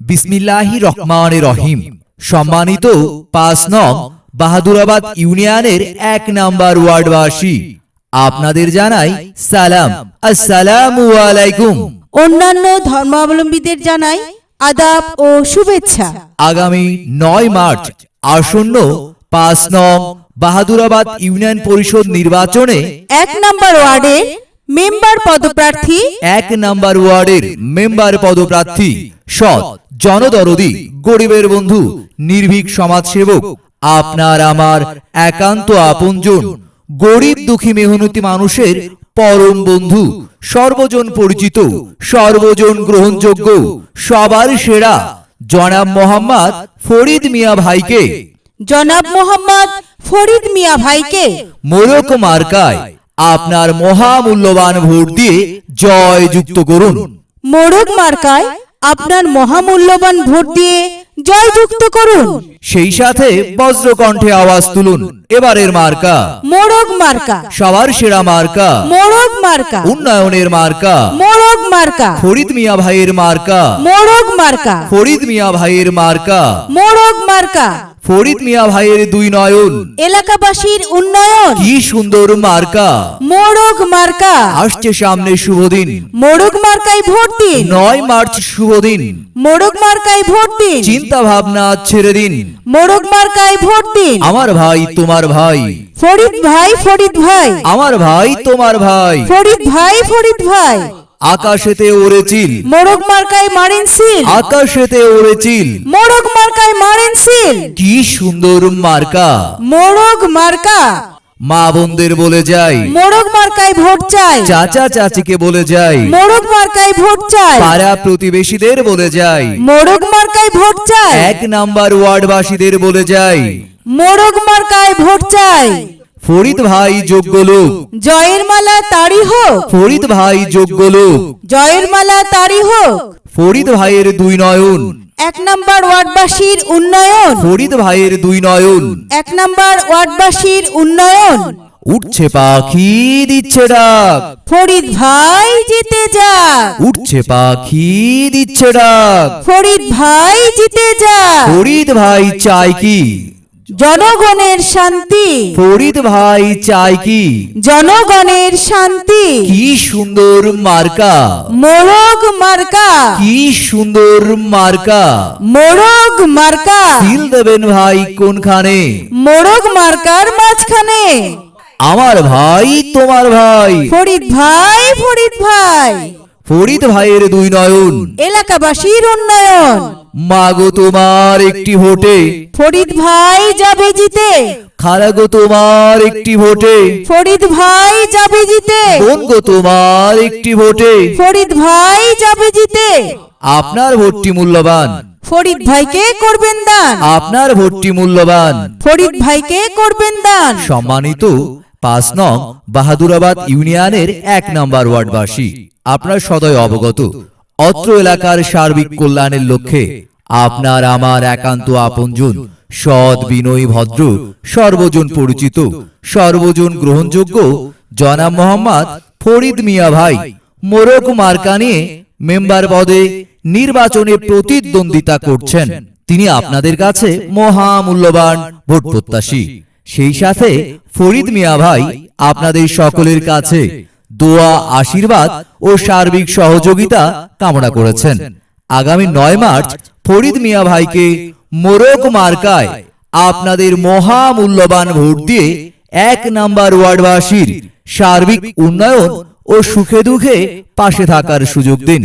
বিসমিল্লাহি রহমান রহিম। সম্মানিত পাঁচ নং বাহাদুরাবাদ ইউনিয়নের এক নাম্বার ওয়ার্ডবাসী। আপনাদের জানাই সালাম। আসসালামু আলাইকুম। অন্যান্য ধর্মাবলম্বীদের জানাই আদাব ও শুভেচ্ছা। আগামী নয় মার্চ আসন্ন পাঁচ নং বাহাদুরাবাদ ইউনিয়ন পরিষদ নির্বাচনে এক নম্বর ওয়ার্ডে মেম্বার পদপ্রার্থী এক নাম্বার ওয়ার্ডের মেম্বার পদপ্রার্থী সৎ জনদরদি গরিবের বন্ধু নির্ভীক সমাজসেবক আপনার আমার একান্ত আপনজন গরিব দুঃখী মেহনতি মানুষের পরম বন্ধু সর্বজন পরিচিত সর্বজন গ্রহণযোগ্য সবার সেরা জনাব মোহাম্মদ ফরিদ মিয়া ভাইকে। জনাব মোহাম্মদ ফরিদ মিয়া ভাইকে। মোরক মার্কায় আপনার মহামূল্যবান ভোট দিয়ে জয় যুক্ত করুন। মোরক মার্কায় আপনার মহামূল্যবান ভোট দিয়ে জয়যুক্ত করুন। সেই সাথে বজ্রকণ্ঠে আওয়াজ তুলুন। এবারের মার্কা। মোরগ মার্কা। সবার সেরা মার্কা। মোরগ মার্কা। উন্নয়নের মার্কা। মোরগ মার্কা। ফরিদ মিয়া ভাইয়ের মার্কা। মোরগ মার্কা। ফরিদ মিয়া ভাইয়ের মার্কা। মোরগ মার্কা। ফরিদ মিয়া ভাইয়ের দুই নয়ন। এলাকাবাসীর উন্নয়ন। কি সুন্দর মার্কা। মোরগ মার্কা। আসছে সামনে শুভদিন মোরগ মার্কায় ভোট দিন। নয় মার্চ শুভদিন মোরগ মার্কায় ভোট দিন। চিন্তা ভাবনা ছেড়ে দিন। মোরগ মার্কায় ভোট দিন। আমার ভাই তোমার ভাই। ফরিদ ভাই ফরিদ ভাই। আমার ভাই তোমার ভাই। ফরিদ ভাই ফরিদ ভাই। আকাশেতে ওড়েছিল মোরগ মার্কায় মারেন সিল আকাশেতে ওড়েছিল মোরগ মার্কায় মারেন সিল কি সুন্দর মার্কা। মোরগ মার্কা। মা বোনদের বলে যাই। মোরগ মার্কায় ভোট চাই। চাচা চাচিকে বলে যাই। মোরগ মার্কায় ভোট চাই। পাড়া প্রতিবেশীদের বলে যাই। মোরগ মার্কায় ভোট চাই। এক নাম্বার ওয়ার্ডবাসীদের বলে যাই। মোরগ মার্কায় ভোট চাই। ফরিদ ভাই যোগ্য লোক। জয়ের মালা তারি হোক। ফরিদ ভাই যোগ্য লোক। জয়ের মালা তারি হোক। ফরিদ ভাইয়ের দুই নয়ন। এক নাম্বার ওয়ার্ডবাসীর উন্নয়ন। ফরিদ ভাইয়ের দুই নয়ন। এক নাম্বার ওয়ার্ডবাসীর উন্নয়ন। উঠছে পাখি দিচ্ছে ডাক। ফরিদ ভাই জিতে যাক। উঠছে পাখি দিচ্ছে ডাক। ফরিদ ভাই জিতে যাক। ফরিদ ভাই চাই কি? জনগণের শান্তি। ফরিদ ভাই চাই কি? জনগণের শান্তি। কি সুন্দর মার্কা? মোরগ মার্কা। কি সুন্দর মার্কা? মোরগ মার্কা। তিল দেবেন ভাই কোনখানে? মোরগ মার্কার মাঝখানে। আমার ভাই তোমার ভাই। ফরিদ ভাই ফরিদ ভাই। ফরিদ ভাইয়ের দুই নয়ন। এলাকাবাসীর উন্নয়ন। মাগো তোমার একটি ভোটে। ফরিদ ভাই যাবে জিতে। খালাগো তোমার একটি ভোটে। ফরিদ ভাই যাবে জিতে। বোনগো তোমার একটি ভোটে। ফরিদ ভাই যাবে জিতে। আপনার ভোটটি মূল্যবান। ফরিদ ভাইকে করবেন দান। আপনার ভোটটি মূল্যবান। ফরিদ ভাইকে করবেন দান। সম্মানিত পাঁচ নং বাহাদুরাবাদ ইউনিয়নের এক নাম্বার ওয়ার্ডবাসী আপনার সদয় অবগত। অত্র এলাকার সার্বিক কল্যাণের লক্ষ্যে আপনার, আমার, একান্ত আপনজন, সৎ, বিনয়ী, ভদ্র, সর্বজন পরিচিত, সর্বজন গ্রহণযোগ্য জনাব মোহাম্মদ ফরিদ মিয়া ভাই মোরক মার্কা নিয়ে মেম্বার পদে নির্বাচনে প্রতিদ্বন্দ্বিতা করছেন। তিনি আপনাদের কাছে মহামূল্যবান ভোট প্রত্যাশী। সেই সাথে ফরিদ মিয়া ভাই আপনাদের সকলের কাছে দোয়া, আশীর্বাদ ও সার্বিক সহযোগিতা কামনা করেছেন। আগামী নয় মার্চ ফরিদ মিয়া ভাইকে মোরক মার্কায় আপনাদের মহামূল্যবান ভোট দিয়ে এক নাম্বার ওয়ার্ডবাসীর সার্বিক উন্নয়ন ও সুখে দুঃখে পাশে থাকার সুযোগ দিন।